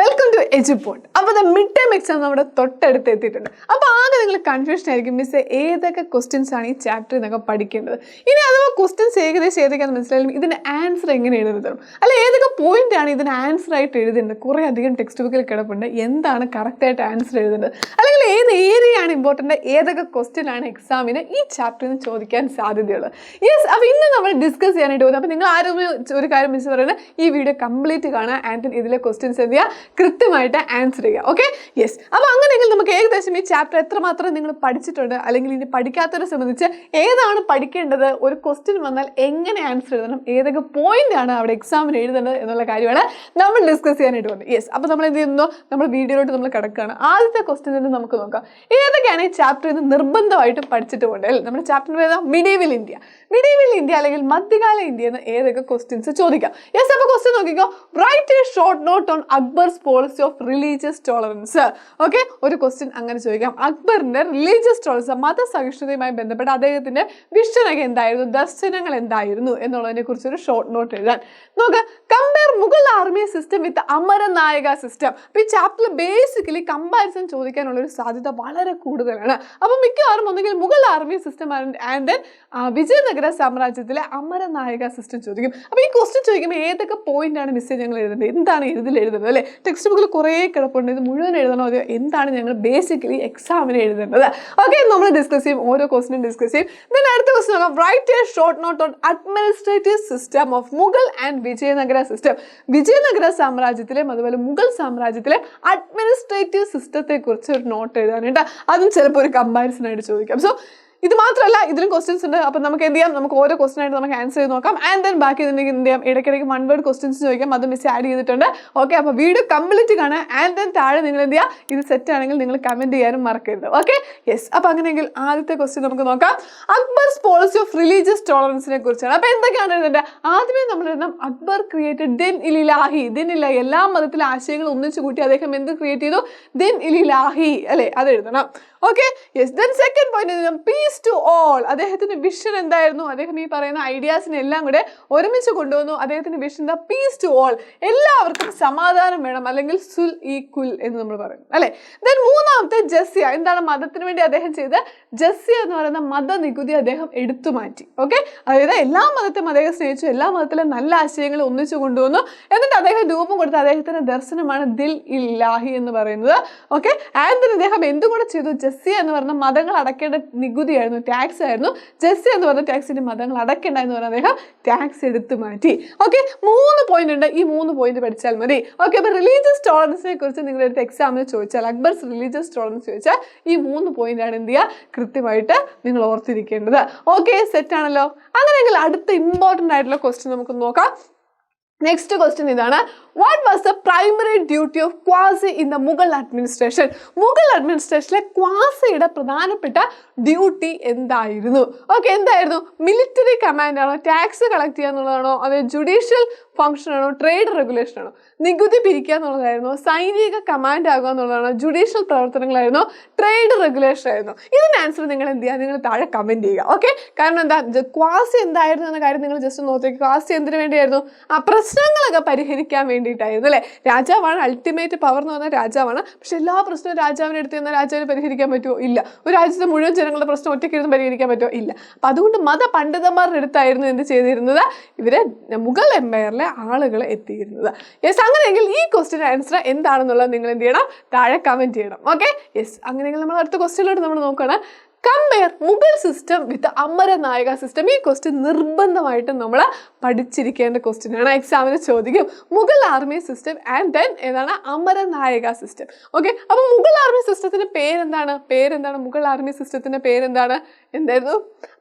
Welcome to Eduport അപ്പോൾ mid time exam നമ്മുടെ തൊട്ടടുത്ത് എത്തിയിട്ടുണ്ട്. അപ്പോൾ ആകെ നിങ്ങൾ കൺഫ്യൂഷൻ ആയിരിക്കും മിസ് ഏതൊക്കെ ക്വസ്റ്റ്യൻസ് ആണ് ഈ ചാപ്റ്റർ നിന്നൊക്കെ പഠിക്കേണ്ടത്. ഇനി അഥവാ ക്വസ്റ്റ്യൻസ് ഏകദേശം ഏതൊക്കെയാണെന്ന് മനസ്സിലായാലും ഇതിന് ആൻസർ എങ്ങനെ എഴുതുന്നത് അല്ല ഏതൊക്കെ പോയിന്റ് ആണ് ഇതിന് ആൻസർ ആയിട്ട് എഴുതേണ്ടത് കുറേ അധികം ടെക്സ്റ്റ് ബുക്കിൽ കിടപ്പുണ്ട്. എന്താണ് കറക്റ്റായിട്ട് ആൻസർ എഴുതേണ്ടത് അല്ലെങ്കിൽ ഏത് ഏരിയയാണ് ഇമ്പോർട്ടന്റ് ഏതൊക്കെ ക്വസ്റ്റ്യൻ ആണ് എക്സാമിന് ഈ ചാപ്റ്ററിൽ നിന്ന് ചോദിക്കാൻ സാധ്യതയുള്ളത്? യെസ് അപ്പോൾ ഇന്ന് നമ്മൾ ഡിസ്കസ് ചെയ്യാനായിട്ട് പോകുന്നത്. അപ്പോൾ നിങ്ങൾ ആരും ഒരു കാര്യം മിസ് പറയുന്നത് ഈ വീഡിയോ കംപ്ലീറ്റ് കാണുക ആൻഡ് ഇതിലെ ക്വസ്റ്റ്യൻസ് എന്ത് ചെയ്യുക? കൃത്യമായിട്ട് ആൻസർ ചെയ്യുക. ഓക്കെ യെസ് അപ്പോൾ അങ്ങനെയെങ്കിൽ നമുക്ക് ഏകദേശം ഈ ചാപ്റ്റർ എത്രമാത്രം നിങ്ങൾ പഠിച്ചിട്ടുണ്ട് അല്ലെങ്കിൽ ഇനി പഠിക്കാത്തവരെ സംബന്ധിച്ച് ഏതാണ് പഠിക്കേണ്ടത്? ഒരു ക്വസ്റ്റ്യൻ വന്നാൽ എങ്ങനെ ആൻസർ എഴുതണം? ഏതൊക്കെ പോയിന്റ് ആണ് അവിടെ എക്സാമിന് എഴുതേണ്ടത് എന്നുള്ള കാര്യമാണ് നമ്മൾ ഡിസ്കസ് ചെയ്യാനായിട്ട് പോകുന്നത്. യെസ് അപ്പോൾ നമ്മൾ എന്ത് ചെയ്യുന്നു? നമ്മൾ വീഡിയോയിലോട്ട് നമ്മൾ കിടക്കുകയാണ്. ആദ്യത്തെ ക്വസ്റ്റ്യൻ തന്നെ നമുക്ക് നോക്കാം. ഏതൊക്കെയാണ് ഈ ചാപ്റ്റർ ഇത് നിർബന്ധമായിട്ടും പഠിച്ചിട്ട് പോകേണ്ടത് അല്ലേ? നമ്മുടെ ചാപ്റ്റർ ഏതാ? മിഡീവൽ ഇന്ത്യ മിഡീവൽ ഇന്ത്യ അല്ലെങ്കിൽ മധ്യകാല ഇന്ത്യ എന്ന് ഏതൊക്കെ ക്വസ്റ്റ്യൻസ് ചോദിക്കാം? യെസ് അപ്പോൾ ക്വസ്റ്റ്യൻ നോക്കിക്കോ. Write a short note on Akbar's policy of religious tolerance okay ഒരു ക്വസ്റ്റ്യൻ അങ്ങനെ ചോദിക്കാം. അക്ബറിന്റെ റിലീജിയസ് ടോളറൻസ് മതസഹിഷ്ണുതയുമായി ബന്ധപ്പെട്ട് അദ്ദേഹത്തിന്റെ വിഷനൊക്കെ എന്തായിരുന്നു? ദർശനങ്ങൾ എന്തായിരുന്നു? എന്നുള്ളതിനെ കുറിച്ച് ഒരു ഷോർട്ട് നോട്ട് എഴുതാൻ. നോക്ക് compare Mughal army system with Amaranayaka system അപ്പൊ ഈ ചാപ്റ്ററിൽ ബേസിക്കലി കമ്പാരിസൺ ചോദിക്കാനുള്ള ഒരു സാധ്യത വളരെ കൂടുതലാണ്. അപ്പൊ മിക്കവാറും ഒന്നുകിൽ Mughal army system and then Vijayanagara സാമ്രാജ്യത്തിലെ അമരനായക സിസ്റ്റം ചോദിക്കും. അപ്പോൾ ഈ ക്വസ്റ്റ്യൻ ചോദിക്കുമ്പോൾ ഏതൊക്കെ പോയിന്റ് ആണ് മിസ് ഞങ്ങൾ എഴുതേണ്ടത്? എന്താണ് ഇതിൽ എഴുതുന്നത് അല്ലേ? ടെക്സ്റ്റ് ബുക്കിൽ കുറേ കിടപ്പുണ്ട്. ഇത് മുഴുവൻ എഴുതണോ? അത് എന്താണ് ഞങ്ങൾ ബേസിക്കലി എക്സാമിന് എഴുതേണ്ടത്? ഓക്കെ നമ്മൾ ഡിസ്കസ് ചെയ്യും. ഓരോ ക്വസ്റ്റിനും ഡിസ്കസ് ചെയ്യും. ദെൻ അടുത്ത ക്വസ്റ്റ്യൻ നോക്കാം. Write a short note on administrative system of Mughal and Vijayanagara system Vijayanagara സാമ്രാജ്യത്തിലെയും അതുപോലെ മുഗൾ സാമ്രാജ്യത്തിലെ അഡ്മിനിസ്ട്രേറ്റീവ് സിസ്റ്റത്തെക്കുറിച്ച് ഒരു നോട്ട് എഴുതാനായിട്ട് അതും ചിലപ്പോൾ ഒരു കമ്പാരിസൺ ആയിട്ട് ചോദിക്കാം. സോ ഇത് മാത്രമല്ല ഇതിലും ക്വസ്റ്റ്യൻസ് ഉണ്ട്. അപ്പം നമുക്ക് എന്ത് ചെയ്യാം? നമുക്ക് ഓരോ ക്വസ്റ്റൻ ആയിട്ട് നമുക്ക് ആൻസർ ചെയ്ത് നോക്കാം. ആൻഡ് ദെൻ ബാക്കി ഇതിന്റെ എന്ത് ചെയ്യാം? ഇടയ്ക്കിടയ്ക്ക് വൺ വേർഡ് ക്വസ്റ്റ്യൻസ് ചോദിക്കാം. അത് മിസ് ആഡ് ചെയ്തിട്ടുണ്ട്. ഓക്കെ അപ്പോൾ വീഡിയോ കംപ്ലീറ്റ് കാണാൻ ആൻഡ് ദെൻ താഴെ നിങ്ങൾ എന്ത് ചെയ്യുക ഇത് സെറ്റ് ആണെങ്കിൽ നിങ്ങൾ കമന്റ് ചെയ്യാനും മറക്കരുത്. ഓക്കെ യെസ് അപ്പോൾ അങ്ങനെയെങ്കിൽ ആദ്യത്തെ ക്വസ്റ്റ്യൻ നമുക്ക് നോക്കാം. അക്ബർസ് പോളിസി ഓഫ് റിലീജിയസ് ടോളറൻസിനെ കുറിച്ചാണ്. അപ്പോൾ എന്തൊക്കെയാണ് എഴുതേണ്ടത് ആദ്യമേ നമ്മൾ എഴുതാം അക്ബർ ക്രിയേറ്റഡ് ദിൻ ഇലിലാഹി ദിൻ ഇല്ല എല്ലാ മതത്തിലെ ആശയങ്ങൾ ഒന്നിച്ചു കൂട്ടി അദ്ദേഹം എന്ത് ക്രിയേറ്റ് ചെയ്തു? ദിൻ ഇലിലാഹി അല്ലേ? അത് എഴുതണം. Okay yes then second point peace to all അദ്ദേഹത്തിന്റെ വിഷൻ എന്തായിരുന്നു? അദ്ദേഹം ഈ പറയുന്ന ഐഡിയാസിനെ എല്ലാം കൂടെ ഒരുമിച്ച് കൊണ്ടുവന്നു. അദ്ദേഹത്തിന്റെ vision the peace to all എല്ലാവർക്കും സമാധാനം വേണം. അല്ലെങ്കിൽ സുൽ ഈ കുൽ എന്ന് നമ്മൾ പറയും അല്ലെ? ദെൻ മൂന്നാമത്തെ ജസ്യ. എന്താണ് മതത്തിന് വേണ്ടി അദ്ദേഹം ചെയ്ത് ജസ്യ എന്ന് പറയുന്ന മതനികുതി അദ്ദേഹം എടുത്തു മാറ്റി. ഓക്കെ അതായത് എല്ലാ മതത്തെയും അദ്ദേഹം സ്നേഹിച്ചു. എല്ലാ മതത്തിലും നല്ല ആശയങ്ങൾ ഒന്നിച്ചു കൊണ്ടുവന്നു. എന്നിട്ട് അദ്ദേഹം രൂപം കൊടുത്ത അദ്ദേഹത്തിന്റെ ദർശനമാണ് ദിൽ ഇല്ലാഹി എന്ന് പറയുന്നത്. ഓക്കെ ആൻഡ് അദ്ദേഹം എന്തുകൂടെ ചെയ്തു. ജസ്യ എന്ന് പറഞ്ഞ മതങ്ങൾ അടക്കേണ്ട നികുതിയായിരുന്നു ടാക്സ് ആയിരുന്നു. ജെസ്സി എന്ന് പറഞ്ഞ ടാക്സിന്റെ മതങ്ങൾ അടക്കേണ്ട എന്ന് പറഞ്ഞ അദ്ദേഹം ടാക്സ് എടുത്തു മാറ്റി. ഓക്കെ മൂന്ന് പോയിന്റ് ഉണ്ട്. ഈ മൂന്ന് പോയിന്റ് പഠിച്ചാൽ മതി. ഓക്കെ അപ്പൊ റിലീജിയസ് ടോളറൻസിനെ കുറിച്ച് നിങ്ങളുടെ അടുത്ത് എക്സാമിന് ചോദിച്ചാൽ അക്ബർസ് റിലീജിയസ് ടോളറൻസ് ചോദിച്ചാൽ ഈ മൂന്ന് പോയിന്റ് ആണ് എന്ത് ചെയ്യുക? കൃത്യമായിട്ട് നിങ്ങൾ ഓർത്തിരിക്കേണ്ടത്. ഓക്കെ സെറ്റ് ആണല്ലോ? അങ്ങനെയെങ്കിൽ അടുത്ത ഇമ്പോർട്ടന്റ് ആയിട്ടുള്ള ക്വസ്റ്റ്യൻ നമുക്ക് നോക്കാം. നെക്സ്റ്റ് ക്വസ്റ്റ്യൻ ഇതാണ്. What was the primary duty of qazi in the Mughal administration Mughal അഡ്മിനിസ്ട്രേഷനിലെ ക്വാസിയുടെ പ്രധാനപ്പെട്ട ഡ്യൂട്ടി എന്തായിരുന്നു? ഓക്കെ എന്തായിരുന്നു? മിലിറ്ററി കമാൻഡ് ആണോ? ടാക്സ് കളക്ട് ചെയ്യുക എന്നുള്ളതാണോ? അതോ ജുഡീഷ്യൽ ഫംഗ്ഷൻ ആണോ? ട്രേഡ് റെഗുലേഷൻ ആണോ? നികുതി പിരിക്കുക എന്നുള്ളതായിരുന്നു. സൈനിക കമാൻഡ് ആകുക എന്നുള്ളതാണോ? ജുഡീഷ്യൽ പ്രവർത്തനങ്ങളായിരുന്നു. ട്രേഡ് റെഗുലേഷൻ ആയിരുന്നു. ഇതിന് ആൻസർ നിങ്ങൾ എന്ത് ചെയ്യുക? നിങ്ങൾ താഴെ കമന്റ് ചെയ്യുക. ഓക്കെ കാരണം എന്താ? ക്വാസി എന്തായിരുന്നു എന്ന കാര്യം നിങ്ങൾ ജസ്റ്റ് നോക്കി ക്വാസി എന്തിനു വേണ്ടിയായിരുന്നു? ആ പ്രശ്നങ്ങളൊക്കെ പരിഹരിക്കാൻ വേണ്ടിയിട്ടായിരുന്നു അല്ലേ? രാജാവാണ് അൾട്ടിമേറ്റ് പവർ എന്ന് പറഞ്ഞാൽ രാജാവാണ്. പക്ഷെ എല്ലാ പ്രശ്നവും രാജാവിനെ എടുത്ത് നിന്ന് രാജാവിനെ പരിഹരിക്കാൻ പറ്റുമോ? ഇല്ല. ഒരു രാജ്യത്തെ മുഴുവൻ ജനങ്ങളുടെ പ്രശ്നം ഒറ്റയ്ക്ക് ഇരുന്ന് പരിഹരിക്കാൻ പറ്റുമോ? ഇല്ല. അപ്പം അതുകൊണ്ട് മത പണ്ഡിതന്മാരുടെ അടുത്തായിരുന്നു എന്ത് ചെയ്തിരുന്നത്? ഇവരെ മുഗൾ എംപയറിലെ ആളുകൾ എത്തിയിരുന്നത്. യെസ് അങ്ങനെയെങ്കിൽ ഈ ക്വസ്റ്റ്യൻ ആൻസർ എന്താണെന്നുള്ളത് നിങ്ങൾ എന്ത് ചെയ്യണം? താഴെ കമന്റ് ചെയ്യണം. ഓക്കെ യെസ് അങ്ങനെയെങ്കിൽ നമ്മൾ അടുത്ത ക്വസ്റ്റ്യനിലോട്ട് നമ്മൾ നോക്കുകയാണ്. Compare Mughal system with Amaranayaka system ഈ ക്വസ്റ്റ്യൻ നിർബന്ധമായിട്ടും നമ്മൾ പഠിച്ചിരിക്കേണ്ട ക്വസ്റ്റ്യനാണ് എക്സാമിന് ചോദിക്കും. Mughal army system and then ഏതാണ്? അമരനായക സിസ്റ്റം ഓക്കെ അപ്പോൾ മുഗൾ ആർമി സിസ്റ്റത്തിന്റെ പേരെന്താണ്? പേരെന്താണ്? മുഗൾ ആർമി സിസ്റ്റത്തിന്റെ പേരെന്താണ്? എന്തായിരുന്നു?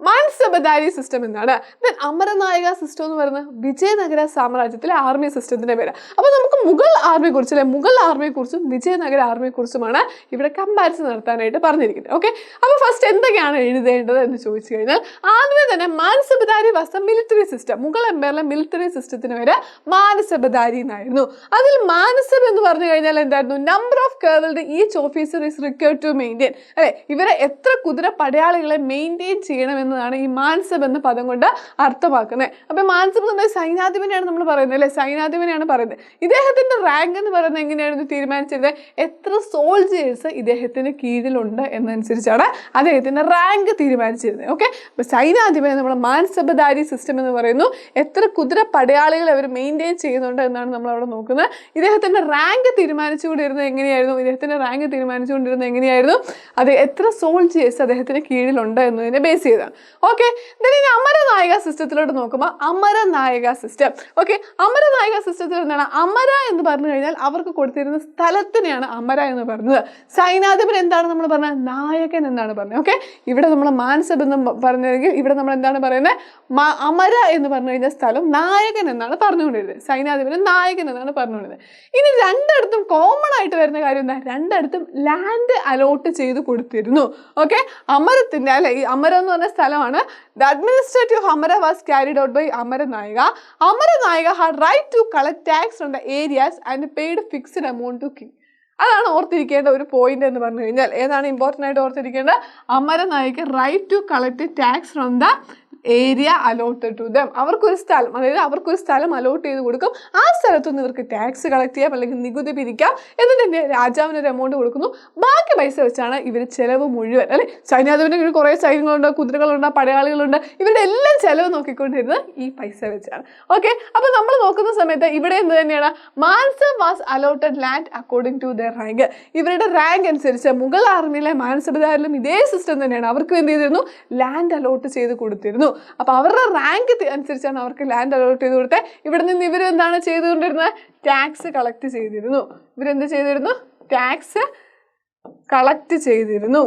മാൻസബദാരി സിസ്റ്റം എന്നാണ്. ദെൻ അമരനായക സിസ്റ്റം എന്ന് പറയുന്നത് വിജയനഗര സാമ്രാജ്യത്തിലെ ആർമി സിസ്റ്റത്തിന്റെ പേര്. അപ്പോൾ നമുക്ക് മുഗൾ ആർമിയെ കുറിച്ച് അല്ലെ മുഗൾ ആർമിയെ കുറിച്ചും വിജയനഗര ആർമിയെ കുറിച്ചുമാണ് ഇവിടെ കമ്പാരിസൺ നടത്താനായിട്ട് പറഞ്ഞിരിക്കുന്നത്. ഓക്കെ അപ്പോൾ ഫസ്റ്റ് എന്തൊക്കെയാണ് എഴുതേണ്ടത് എന്ന് ചോദിച്ചു കഴിഞ്ഞാൽ ആദ്യമേ തന്നെ Mansabdari was military system Mughal എംപയറിലെ military സിസ്റ്റത്തിന് വരെ മാനസബദാരി എന്നായിരുന്നു. അതിൽ മാനസം എന്ന് പറഞ്ഞു കഴിഞ്ഞാൽ എന്തായിരുന്നു? Number of cavalry each officer is required to maintain അല്ലെ? ഇവരെ എത്ര കുതിര പടയാളികളെ മെയിന്റെയിൻ ചെയ്യണമെന്നതാണ് ഈ മാനസം എന്ന പദം കൊണ്ട് അർത്ഥമാക്കുന്നത്. അപ്പൊ മാനസം എന്ന് പറഞ്ഞാൽ സൈനാധിപനെയാണ് നമ്മൾ പറയുന്നത് അല്ലെ? സൈനാധിപനെയാണ് പറയുന്നത്. ഇദ്ദേഹത്തിന്റെ റാങ്ക് എന്ന് പറയുന്നത് എങ്ങനെയായിരുന്നു തീരുമാനിച്ചത്? എത്ര സോൾജേഴ്സ് ഇദ്ദേഹത്തിന് കീഴിലുണ്ട് എന്നനുസരിച്ചാണ് അദ്ദേഹത്തിന്റെ റാങ്ക് തീരുമാനിച്ചിരുന്നത്. ഓക്കെ അപ്പൊ സൈനാധിപനെ നമ്മുടെ മാൻസബദാരി സിസ്റ്റം എന്ന് പറയുന്നു. എത്ര കുതിര പടയാളികൾ അവർ മെയിന്റെയിൻ ചെയ്യുന്നുണ്ട് എന്നാണ് നമ്മൾ അവിടെ നോക്കുന്നത്. ഇദ്ദേഹത്തിന്റെ റാങ്ക് തീരുമാനിച്ചുകൊണ്ടിരുന്നത് എങ്ങനെയായിരുന്നു? ഇദ്ദേഹത്തിന്റെ റാങ്ക് തീരുമാനിച്ചുകൊണ്ടിരുന്നത് എങ്ങനെയായിരുന്നു? അത് എത്ര സോൾജിയേഴ്സ് അദ്ദേഹത്തിന് കീഴിലുണ്ട് എന്നതിനെ ബേസ് ചെയ്താണ് ഓക്കെ ഇനി അമരനായക സിസ്റ്റത്തിലോട്ട് നോക്കുമ്പോൾ അമരനായക സിസ്റ്റം ഓക്കെ അമരനായക സിസ്റ്റത്തിൽ എന്താണ്? അമര എന്ന് പറഞ്ഞു കഴിഞ്ഞാൽ അവർക്ക് കൊടുത്തിരുന്ന സ്ഥലത്തിനെയാണ് അമര എന്ന് പറഞ്ഞത്. സൈനാധിപൻ എന്താണ് നമ്മൾ പറഞ്ഞത്? നായകൻ എന്നാണ് പറഞ്ഞത്. ഓക്കെ ഇവിടെ നമ്മൾ മാൻസബ് എന്ന് പറഞ്ഞെങ്കിൽ ഇവിടെ നമ്മൾ എന്താണ് പറയുന്നത്? അമര എന്ന് പറഞ്ഞു കഴിഞ്ഞാൽ സ്ഥലം നായകൻ എന്നാണ് പറഞ്ഞുകൊണ്ടിരുന്നത്. സൈനാധിപന് നായകൻ എന്നാണ് പറഞ്ഞുകൊണ്ടിരുന്നത്. ഇനി രണ്ടിടത്തും കോമൺ ആയിട്ട് വരുന്ന കാര്യം എന്താ? രണ്ടിടത്തും ലാൻഡ് അലോട്ട് ചെയ്ത് കൊടുത്തിരുന്നു. ഓക്കെ അമരത്തിന്റെ അല്ലെ ഈ അമരം എന്ന് പറഞ്ഞ സ്ഥലമാണ്. The administrative Amara was carried out by Amara Nayaka Amara Nayaka had right to collect tax from the areas and paid fixed amount to king അതാണ് ഓർത്തിരിക്കേണ്ട ഒരു പോയിന്റ് എന്ന് പറഞ്ഞു കഴിഞ്ഞാൽ. ഏതാണ് ഇമ്പോർട്ടന്റ് ആയിട്ട് ഓർത്തിരിക്കേണ്ടത്? Amara Nayaka right to collect tax from the area allotted to them അവർക്കൊരു സ്ഥലം അതായത് അവർക്കൊരു സ്ഥലം അലോട്ട് ചെയ്ത് കൊടുക്കും. ആ സ്ഥലത്തു നിന്ന് ഇവർക്ക് ടാക്സ് കളക്ട് ചെയ്യാം അല്ലെങ്കിൽ നികുതി പിരിക്കാം എന്നിട്ട് തന്നെ രാജാവിന് ഒരു എമൗണ്ട് കൊടുക്കുന്നു. ബാക്കി പൈസ വെച്ചാണ് ഇവർ ചെലവ് മുഴുവൻ അല്ലെ? സൈന്യാധിപന് ഇവർ കുറേ സൈന്യങ്ങളുണ്ട് കുതിരകളുണ്ട് പടയാളികളുണ്ട്. ഇവരുടെ എല്ലാം ചെലവ് നോക്കിക്കൊണ്ടിരുന്നത് ഈ പൈസ വെച്ചാണ്. ഓക്കെ അപ്പൊ നമ്മൾ നോക്കുന്ന സമയത്ത് ഇവിടെ എന്ത് തന്നെയാണ്? Mansabdar was allotted land according to their rank ഇവരുടെ റാങ്ക് അനുസരിച്ച് മുഗൾ ആർമിയിലെ മാനസബദാരിലും ഇതേ സിസ്റ്റം തന്നെയാണ്. അവർക്ക് എന്ത് ചെയ്തിരുന്നു? ലാൻഡ് അലോട്ട് ചെയ്ത് കൊടുത്തിരുന്നു. അപ്പൊ അവരുടെ റാങ്ക് അനുസരിച്ചാണ് അവർക്ക് ലാൻഡ് അലോട്ട് ചെയ്ത് കൊടുത്തത് ഇവിടെ നിന്ന് ഇവർ എന്താണ് ചെയ്തുകൊണ്ടിരുന്നത്? ടാക്സ് കളക്ട് ചെയ്തിരുന്നു. ഇവരെന്ത് ചെയ്തിരുന്നു? ടാക്സ് കളക്ട് ചെയ്തിരുന്നു.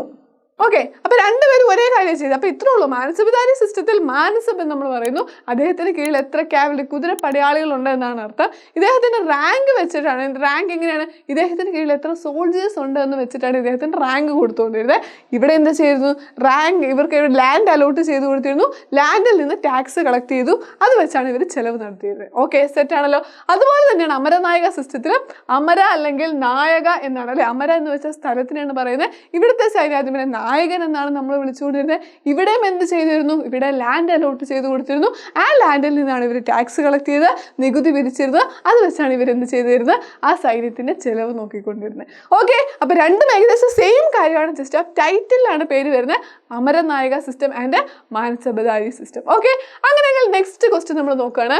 ഓക്കെ അപ്പൊ രണ്ടുപേരും ഒരേ കാര്യം ചെയ്തു. അപ്പൊ ഇത്രേ ഉള്ളൂ. മാനസപിതാരി സിസ്റ്റത്തിൽ മാനസബ് എന്ന് നമ്മൾ പറയുന്നു. അദ്ദേഹത്തിന് കീഴിൽ എത്ര ക്യാവലറി കുതിര പടയാളികളുണ്ട് എന്നാണ് അർത്ഥം. ഇദ്ദേഹത്തിന്റെ റാങ്ക് വെച്ചിട്ടാണ് റാങ്ക് എങ്ങനെയാണ്? ഇദ്ദേഹത്തിന് കീഴിൽ എത്ര സോൾജേഴ്സ് ഉണ്ട് എന്ന് വെച്ചിട്ടാണ് ഇദ്ദേഹത്തിന് റാങ്ക് കൊടുത്തുകൊണ്ടിരുന്നത്. ഇവിടെ എന്താ ചെയ്തിരുന്നു? റാങ്ക് ഇവർക്ക് ലാൻഡ് അലോട്ട് ചെയ്ത് കൊടുത്തിരുന്നു. ലാൻഡിൽ നിന്ന് ടാക്സ് കളക്ട് ചെയ്തു. അത് വെച്ചാണ് ഇവർ ചെലവ് നടത്തിയത് ഓക്കെ ആണല്ലോ. അതുപോലെ തന്നെയാണ് അമരനായക സിസ്റ്റത്തിൽ അമര അല്ലെങ്കിൽ നായക എന്നാണ്. അല്ലെ? അമര എന്ന് വെച്ച സ്ഥലത്തിനാണ് പറയുന്നത്. ഇവിടുത്തെ സൈന്യാധിപനെ നായകൻ എന്നാണ് നമ്മൾ വിളിച്ചുകൊണ്ടിരുന്നത്. ഇവിടെയും എന്ത് ചെയ്തിരുന്നു? ഇവിടെ ലാൻഡ് അലോട്ട് ചെയ്ത് കൊടുത്തിരുന്നു. ആ ലാൻഡിൽ നിന്നാണ് ഇവർ ടാക്സ് കളക്ട് ചെയ്ത് നികുതി പിരിച്ചിരുന്നത്. അത് വെച്ചാണ് ഇവർ എന്ത് ചെയ്തിരുന്നത്? ആ സൈന്യത്തിന്റെ ചെലവ് നോക്കിക്കൊണ്ടിരുന്നത്. ഓക്കെ അപ്പോൾ രണ്ടും ഏകദേശം സെയിം കാര്യമാണ്. ജസ്റ്റ് ആ ടൈറ്റിലാണ് പേര് വരുന്നത്. Amaranayaka system and Mansabdari system okay അങ്ങനെയെങ്കിൽ നെക്സ്റ്റ് ക്വസ്റ്റ്യൻ നമ്മൾ നോക്കുകയാണ്.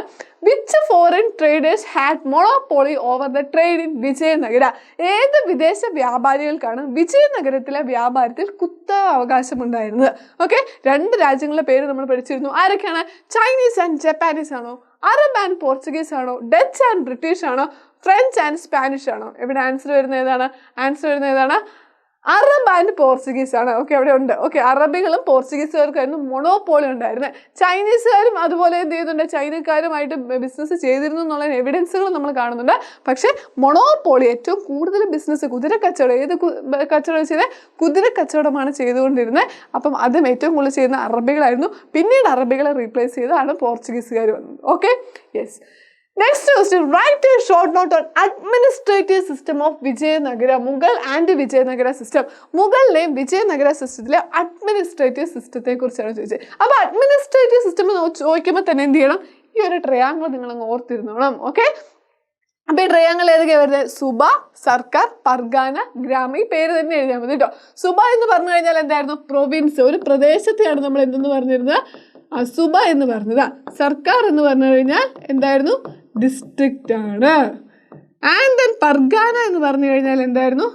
Which foreign traders had monopoly over the trade in Vijayanagara ഏത് വിദേശ വ്യാപാരികൾക്കാണ് വിജയനഗരത്തിലെ വ്യാപാരത്തിൽ കുത്ത അവകാശമുണ്ടായിരുന്നത്. ഓക്കെ രണ്ട് രാജ്യങ്ങളുടെ പേര് നമ്മൾ പഠിച്ചിരുന്നു. ആരൊക്കെയാണ്? ചൈനീസ് ആൻഡ് ജപ്പാനീസ് ആണോ? അറബ് ആൻഡ് പോർച്ചുഗീസ് ആണോ? ഡച്ച് ആൻഡ് ബ്രിട്ടീഷ് ആണോ? ഫ്രഞ്ച് ആൻഡ് സ്പാനിഷ് ആണോ? ഇവിടെ ആൻസർ വരുന്നത് ഏതാണ്? ആൻസർ വരുന്നത് ഏതാണ്? അറബ് ആൻഡ് പോർച്ചുഗീസ് ആണ്. ഓക്കെ അവിടെ ഉണ്ട്. ഓക്കെ അറബികളും പോർച്ചുഗീസുകാർക്കായിരുന്നു മൊണോപോളി ഉണ്ടായിരുന്നത് ചൈനീസുകാരും അതുപോലെ എന്ത് ചെയ്യുന്നുണ്ട് ചൈനക്കാരുമായിട്ട് ബിസിനസ് ചെയ്തിരുന്നു എന്നുള്ള എവിഡൻസുകൾ നമ്മൾ കാണുന്നുണ്ട്. പക്ഷേ മൊണോപോളി ഏറ്റവും കൂടുതൽ ബിസിനസ് കുതിര കച്ചവടം ഏത് കച്ചവടം ചെയ്ത കുതിര കച്ചവടമാണ് ചെയ്തുകൊണ്ടിരുന്നത് അപ്പം അതും ഏറ്റവും കൂടുതൽ ചെയ്യുന്ന അറബികളായിരുന്നു. പിന്നീട് അറബികളെ റീപ്ലേസ് ചെയ്താണ് പോർച്ചുഗീസുകാർ വന്നത്. Okay? Yes next question write a short note on administrative system of Vijayanagara Mughal and Vijayanagara system മുഗളിലെയും Vijayanagara സിസ്റ്റത്തിലെ അഡ്മിനിസ്ട്രേറ്റീവ് സിസ്റ്റത്തെ കുറിച്ചാണ് ചോദിച്ചത്. അപ്പോൾ അഡ്മിനിസ്ട്രേറ്റീവ് സിസ്റ്റം ചോദിക്കുമ്പോൾ തന്നെ എന്ത് ചെയ്യണം? ഈ ഒരു ട്രയാങ്കിൾ നിങ്ങൾ അങ്ങ് ഓർത്തിരുന്നോണം ഓക്കെ അപ്പൊ ഈ ട്രയാങ്കിൾ ഏതൊക്കെയാണ് വരുന്നത് സുബ സർക്കാർ പർഗാന ഗ്രാമ. ഈ പേര് തന്നെ എഴുതിയാൽ മതി കേട്ടോ സുബ എന്ന് പറഞ്ഞു കഴിഞ്ഞാൽ എന്തായിരുന്നു? പ്രൊവിൻസ് ഒരു പ്രദേശത്തെയാണ് നമ്മൾ എന്തെന്ന് പറഞ്ഞിരുന്നത്? സുബ എന്ന് പറഞ്ഞതാ. സർക്കാർ എന്ന് പറഞ്ഞു കഴിഞ്ഞാൽ എന്തായിരുന്നു? ഡിസ്ട്രിക്റ്റ് ആണ്. ആൻഡ് ദെൻ പർഗാന എന്ന് പറഞ്ഞു കഴിഞ്ഞാൽ എന്തായിരുന്നു?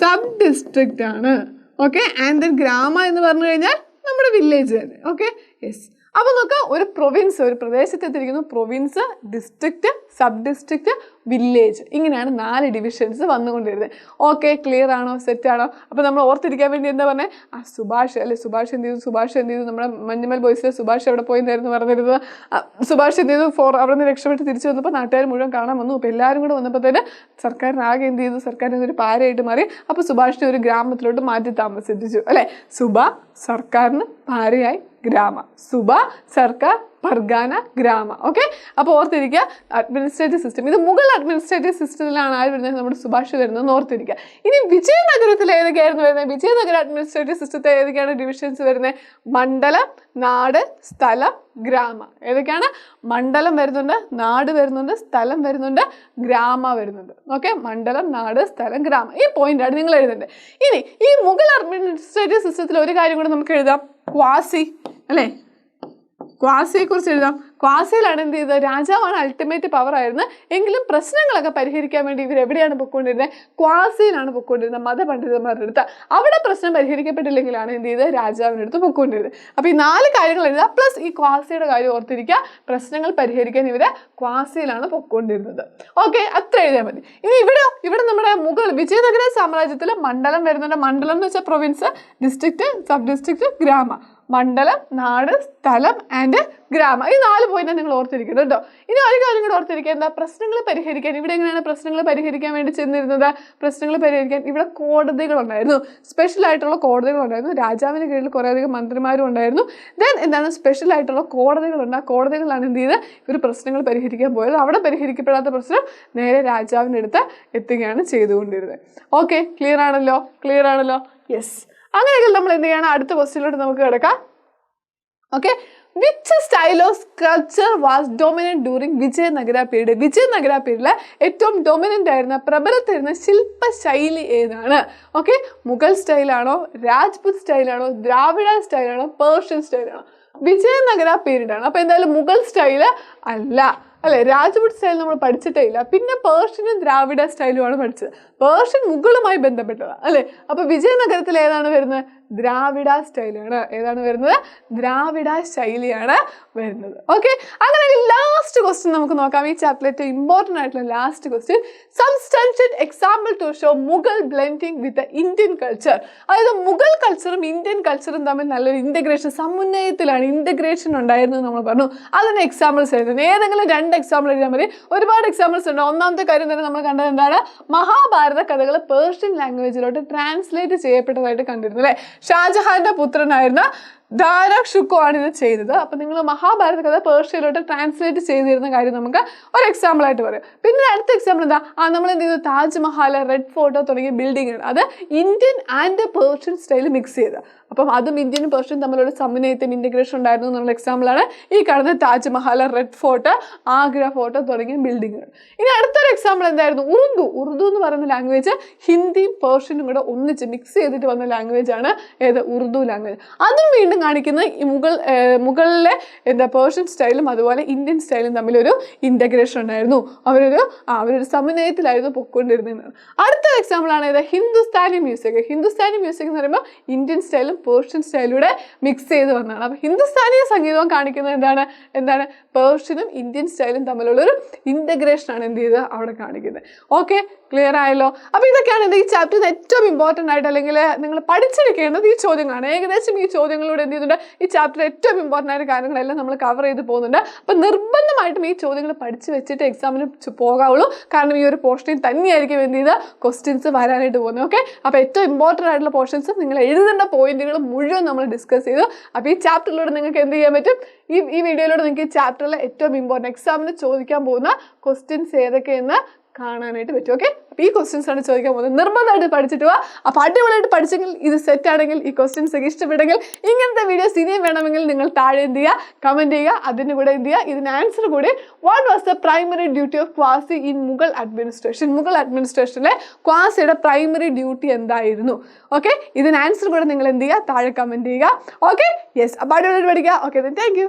സബ് ഡിസ്ട്രിക്റ്റ് ആണ്. ഓക്കെ ആൻഡ് ദെൻ ഗ്രാമ എന്ന് പറഞ്ഞു കഴിഞ്ഞാൽ നമ്മുടെ വില്ലേജ് തന്നെ. ഓക്കെ യെസ് അപ്പോൾ നോക്കാം ഒരു പ്രൊവിൻസ് ഒരു പ്രദേശത്ത് എത്തിയിരിക്കുന്നു province district sub district village ഇങ്ങനെയാണ് നാല് ഡിവിഷൻസ് വന്നുകൊണ്ടിരുന്നത്. ഓക്കെ ക്ലിയർ ആണോ? സെറ്റ് ആണോ? അപ്പോൾ നമ്മൾ ഓർത്തിരിക്കാൻ വേണ്ടി എന്താ പറഞ്ഞത് ആ സുഭാഷ് അല്ലെ? സുഭാഷ് എന്ത് ചെയ്തു? സുഭാഷ് എന്ത് ചെയ്തു? നമ്മുടെ മഞ്ഞുമൽ ബോയ്സിലെ സുഭാഷ് എവിടെ പോയെന്നായിരുന്നു പറഞ്ഞിരുന്നത്? സുഭാഷ് എന്ത് ചെയ്തു? ഫോർ അവിടെ നിന്ന് രക്ഷപ്പെട്ട് തിരിച്ചു വന്നപ്പോൾ നാട്ടുകാർ മുഴുവൻ കാണാൻ വന്നു. അപ്പോൾ എല്ലാവരും കൂടെ വന്നപ്പോൾ തന്നെ സർക്കാരിനാകെ എന്ത് ചെയ്തു? സർക്കാർ ഒരു പാരയായിട്ട് മാറി. അപ്പോൾ സുഭാഷിനെ ഒരു ഗ്രാമത്തിലോട്ട് മാറ്റി താമസിപ്പിച്ചു. അല്ലേ? സുഭാ സർക്കാരിന് പാരയായി. ഗ്രാമ സുബ സർക്കാർ പർഗാന ഗ്രാമ. ഓക്കെ അപ്പോൾ ഓർത്തിരിക്കുക അഡ്മിനിസ്ട്രേറ്റീവ് സിസ്റ്റം ഇത് മുഗൾ അഡ്മിനിസ്ട്രേറ്റീവ് സിസ്റ്റത്തിലാണ് ആര് വരുന്നത്? നമ്മുടെ സുഭാഷ് വരുന്നത് ഓർത്തിരിക്കുക. ഇനി വിജയനഗരത്തിൽ ഏതൊക്കെയായിരുന്നു വരുന്നത്? വിജയനഗര അഡ്മിനിസ്ട്രേറ്റീവ് സിസ്റ്റത്തിൽ ഏതൊക്കെയാണ് ഡിവിഷൻസ് വരുന്നത്? മണ്ഡലം നാട് സ്ഥലം ഗ്രാമ. ഏതൊക്കെയാണ്? മണ്ഡലം വരുന്നുണ്ട് നാട് വരുന്നുണ്ട് സ്ഥലം വരുന്നുണ്ട് ഗ്രാമ വരുന്നുണ്ട്. ഓക്കെ മണ്ഡലം നാട് സ്ഥലം ഗ്രാമ. ഈ പോയിന്റാണ് നിങ്ങൾ എഴുതേണ്ടത്. ഇനി ഈ മുഗൾ അഡ്മിനിസ്ട്രേറ്റീവ് സിസ്റ്റത്തിൽ ഒരു കാര്യം കൂടെ നമുക്ക് എഴുതാം. ക്വാസി. അല്ലേ? ക്വാസിയെ കുറിച്ച് എഴുതാം ക്വാസിയിലാണ് എന്ത് ചെയ്തത്? രാജാവാണ് അൾട്ടിമേറ്റ് പവർ ആയിരുന്നു. എങ്കിലും പ്രശ്നങ്ങളൊക്കെ പരിഹരിക്കാൻ വേണ്ടി ഇവർ എവിടെയാണ് പൊയ്ക്കൊണ്ടിരുന്നത് ക്വാസിയിലാണ് പൊയ്ക്കൊണ്ടിരുന്നത് മതപണ്ഡിതന്മാരുടെ അടുത്ത് അവിടെ പ്രശ്നം പരിഹരിക്കപ്പെട്ടില്ലെങ്കിലാണ് എന്ത് ചെയ്തത്? രാജാവിന്റെ അടുത്ത് പൊയ്ക്കൊണ്ടിരുന്നത് അപ്പോൾ ഈ നാല് കാര്യങ്ങൾ എഴുതുക പ്ലസ് ഈ ക്വാസിയുടെ കാര്യം ഓർത്തിരിക്കുക. പ്രശ്നങ്ങൾ പരിഹരിക്കാൻ ഇവർ ക്വാസിയിലാണ് പൊയ്ക്കൊണ്ടിരുന്നത്. ഓക്കെ അത്ര എഴുതിയാൽ മതി. ഇനി ഇവിടെ ഇവിടെ നമ്മുടെ മുഗൾ വിജയനഗര സാമ്രാജ്യത്തിൽ മണ്ഡലം വരുന്നുണ്ട്. മണ്ഡലം എന്ന് വെച്ചാൽ പ്രൊവിൻസ് ഡിസ്ട്രിക്ട് സബ് ഡിസ്ട്രിക്ട് ഗ്രാമ. മണ്ഡലം നാട് സ്ഥലം ആൻഡ് ഗ്രാമം. ഈ നാല് പോയിന്റ് നിങ്ങൾ ഓർത്തിരിക്കണം കേട്ടോ. ഇനി ഒരു കാര്യം കൂടെ ഓർത്തിരിക്കുക. എന്താ? പ്രശ്നങ്ങൾ പരിഹരിക്കാൻ. ഇവിടെ എങ്ങനെയാണ് പ്രശ്നങ്ങൾ പരിഹരിക്കാൻ വേണ്ടി ചെന്നിരുന്നത്? പ്രശ്നങ്ങൾ പരിഹരിക്കാൻ ഇവിടെ കോടതികളുണ്ടായിരുന്നു സ്പെഷ്യൽ ആയിട്ടുള്ള കോടതികളുണ്ടായിരുന്നു രാജാവിന് കീഴിൽ കുറേയധികം മന്ത്രിമാരും ഉണ്ടായിരുന്നു. ദെൻ എന്താണ്? സ്പെഷ്യൽ ആയിട്ടുള്ള കോടതികളുണ്ട് ആ കോടതികളാണ് എന്ത് ചെയ്ത്? ഇവർ പ്രശ്നങ്ങൾ പരിഹരിക്കാൻ പോയത്. അവിടെ പരിഹരിക്കപ്പെടാത്ത പ്രശ്നം നേരെ രാജാവിന്റെ അടുത്ത് എത്തുകയാണ് ചെയ്തുകൊണ്ടിരുന്നത്. ഓക്കെ ക്ലിയർ ആണല്ലോ? ക്ലിയർ ആണല്ലോ? യെസ് അങ്ങനെയെങ്കിൽ നമ്മൾ എന്ത് ചെയ്യണം? അടുത്ത ക്വസ്റ്റ്യനിലോട്ട് നമുക്ക് കിടക്കാം. Okay which style of sculpture was dominant during Vijayanagara period Vijayanagara പീരീഡിലെ ഏറ്റവും ഡൊമിനന്റ് ആയിരുന്ന പ്രബലത്തിരുന്ന ശില്പശൈലി ഏതാണ്? ഓക്കെ മുഗൾ സ്റ്റൈലാണോ രാജ്പുത് സ്റ്റൈലാണോ ദ്രാവിഡ സ്റ്റൈലാണോ പേർഷ്യൻ സ്റ്റൈലാണോ വിജയനഗര പീരീഡാണ് അപ്പോൾ എന്തായാലും മുഗൾ സ്റ്റൈൽ അല്ല. അല്ലെ? രാജ്പുത് സ്റ്റൈൽ നമ്മൾ പഠിച്ചിട്ടേ ഇല്ല. പിന്നെ പേർഷ്യനും ദ്രാവിഡ സ്റ്റൈലുമാണ് പഠിച്ചത്. പേർഷ്യൻ മുഗളുമായി ബന്ധപ്പെട്ടതാണ് അല്ലെ? അപ്പൊ വിജയനഗരത്തിൽ ഏതാണ് വരുന്നത്? ദ്രാവിഡ സ്റ്റൈലാണ്. ഏതാണ് വരുന്നത്? ദ്രാവിഡ ശൈലിയാണ് വരുന്നത്. ഓക്കെ അങ്ങനെ ലാസ്റ്റ് ക്വസ്റ്റ്യൻ നമുക്ക് നോക്കാം. ഈ ചാപ്റ്റർ ഏറ്റവും ഇമ്പോർട്ടന്റ് ആയിട്ടുള്ള last question substantiate example to show Mughal blending with Indian culture അതായത് മുഗൾ കൾച്ചറും ഇന്ത്യൻ കൾച്ചറും തമ്മിൽ നല്ലൊരു ഇന്റഗ്രേഷൻ സമുന്നയത്തിലാണ് ഇന്റഗ്രേഷൻ ഉണ്ടായിരുന്നു നമ്മൾ പറഞ്ഞു. അതിന് എക്സാമ്പിൾസ് എഴുതുന്നത്. ഏതെങ്കിലും രണ്ട് എക്സാമ്പിൾ എഴുതിയാൽ മതി. ഒരുപാട് എക്സാമ്പിൾസ് ഉണ്ട്. ഒന്നാമത്തെ കാര്യം തന്നെ നമ്മൾ കണ്ടത് എന്താണ്? മഹാഭാരത കഥകൾ പേർഷ്യൻ ലാംഗ്വേജിലോട്ട് ട്രാൻസ്ലേറ്റ് ചെയ്യപ്പെട്ടതായിട്ട് കണ്ടിരുന്നു അല്ലേ? ഷാജഹാന്റെ പുത്രനായിരുന്ന ധാരാക് ഷുക്കോ ആണ് ഇത് ചെയ്തത് അപ്പം നിങ്ങൾ മഹാഭാരത കഥ പേർഷ്യയിലോട്ട് ട്രാൻസ്ലേറ്റ് ചെയ്തിരുന്ന കാര്യം നമുക്ക് ഒരു എക്സാമ്പിൾ ആയിട്ട് പറയാം. പിന്നെ അടുത്ത എക്സാമ്പിൾ എന്താ? ആ നമ്മൾ എന്ത് ചെയ്തു താജ്മഹൽ റെഡ് ഫോർട്ടോ തുടങ്ങിയ ബിൽഡിങ്ങുകൾ അത് Indian and Persian style mix ചെയ്ത് അപ്പം അതും ഇന്ത്യനും പേർഷ്യനും തമ്മിലുള്ള സമന്വയത്തിന് ഇന്റഗ്രേഷൻ ഉണ്ടായിരുന്നു എന്നുള്ള എക്സാമ്പിളാണ് ഈ കാണുന്ന Taj Mahal red fort Agra fort തുടങ്ങിയ ബിൽഡിങ്ങുകൾ ഇനി അടുത്തൊരു എക്സാമ്പിൾ എന്തായിരുന്നു? ഉറുദു. ഉറുദു എന്ന് പറയുന്ന ലാംഗ്വേജ് ഹിന്ദിയും പേർഷ്യനും കൂടെ ഒന്നിച്ച് മിക്സ് ചെയ്തിട്ട് വന്ന ലാംഗ്വേജ് ആണ് ഏത്? ഉറുദു ലാംഗ്വേജ് അതും വീണ്ടും കാണിക്കുന്നത് ഈ മുഗൾ മുകളിലെ എന്താ പേർഷ്യൻ സ്റ്റൈലും അതുപോലെ ഇന്ത്യൻ സ്റ്റൈലും തമ്മിലൊരു ഇന്റഗ്രേഷൻ ഉണ്ടായിരുന്നു. അവരൊരു അവരൊരു സമന്വയത്തിലായിരുന്നു പൊക്കൊണ്ടിരുന്നത്. അടുത്ത എക്സാമ്പിൾ ആണ് ഇത് ഹിന്ദുസ്ഥാനി മ്യൂസിക് ഹിന്ദുസ്ഥാനി മ്യൂസിക് എന്ന് പറയുമ്പോൾ ഇന്ത്യൻ സ്റ്റൈലും പേർഷ്യൻ സ്റ്റൈലൂടെ മിക്സ് ചെയ്ത് വന്നതാണ്. അപ്പോൾ ഹിന്ദുസ്ഥാനി സംഗീതവും കാണിക്കുന്നത് എന്താണ്? എന്താണ്? പേർഷ്യനും ഇന്ത്യൻ സ്റ്റൈലും തമ്മിലുള്ളൊരു ഇന്റഗ്രേഷൻ ആണ് എന്ത് ചെയ്ത് അവിടെ കാണിക്കുന്നത്. ഓക്കെ ക്ലിയർ ആയല്ലോ? അപ്പോൾ ഇതൊക്കെയാണ് ഈ ചാപ്റ്ററിന് ഏറ്റവും ഇമ്പോർട്ടന്റ് ആയിട്ട് അല്ലെങ്കിൽ നിങ്ങൾ പഠിച്ചെടുക്കേണ്ടത് ഈ ചോദ്യങ്ങളാണ്. ഏകദേശം ഈ ചോദ്യങ്ങളിലൂടെ എന്ത് ചെയ്യുന്നുണ്ട്? ഈ ചാപ്റ്റർ ഏറ്റവും ഇമ്പോർട്ടന്റ് ആയ കാര്യങ്ങളെല്ലാം നമ്മൾ കവർ ചെയ്ത് പോകുന്നുണ്ട്. അപ്പോൾ നിർബന്ധമായിട്ടും ഈ ചോദ്യങ്ങൾ പഠിച്ചു വെച്ചിട്ട് എക്സാമിന് പോകാവുള്ളൂ. കാരണം ഈ ഒരു പോർഷനിൽ തന്നെയായിരിക്കും എന്ത് ചെയ്ത് ക്വസ്റ്റ്യൻസ് വരാനായിട്ട് പോകുന്നത്. ഓക്കെ അപ്പോൾ ഏറ്റവും ഇമ്പോർട്ടന്റ് ആയിട്ടുള്ള പോർഷൻസ് നിങ്ങൾ എഴുതേണ്ട പോയിന്റുകൾ മുഴുവൻ നമ്മൾ ഡിസ്കസ് ചെയ്തു. അപ്പോൾ ഈ ചാപ്റ്ററിലൂടെ നിങ്ങൾക്ക് എന്ത് ചെയ്യാൻ പറ്റും? ഈ ഈ വീഡിയോയിലൂടെ നിങ്ങൾക്ക് ഈ ചാപ്റ്ററിലെ ഏറ്റവും ഇമ്പോർട്ടന്റ് എക്സാമിന് ചോദിക്കാൻ പോകുന്ന ക്വസ്റ്റ്യൻസ് ഏതൊക്കെയെന്ന് കാണാനായിട്ട് പറ്റും ഓക്കെ അപ്പോൾ ഈ ക്വസ്റ്റ്യൻസ് ആണ് ചോദിക്കാൻ പോകുന്നത്. നിർബന്ധമായിട്ട് പഠിച്ചിട്ട് പോവാ. അപ്പോൾ അടിപൊളിയായിട്ട് പഠിച്ചെങ്കിൽ ഇത് സെറ്റ് ആണെങ്കിൽ ഈ ക്വസ്റ്റ്യൻസ് ഒക്കെ ഇങ്ങനത്തെ വീഡിയോസ് ഇനിയും വേണമെങ്കിൽ നിങ്ങൾ താഴെ എന്ത് ചെയ്യുക? കമന്റ് ചെയ്യുക. അതിന് കൂടെ എന്ത് ചെയ്യുക? ഇതിന് ആൻസർ കൂടി. What was the primary duty of Qazi in Mughal administration Mughal അഡ്മിനിസ്ട്രേഷനിലെ ക്വാസിയുടെ പ്രൈമറി ഡ്യൂട്ടി എന്തായിരുന്നു? ഓക്കെ ഇതിന് ആൻസർ കൂടെ നിങ്ങൾ എന്ത് ചെയ്യുക? താഴെ കമന്റ് ചെയ്യുക. ഓക്കെ യെസ് അപ്പോൾ അടിപൊളിയായിട്ട് പഠിക്കുക. Okay thank you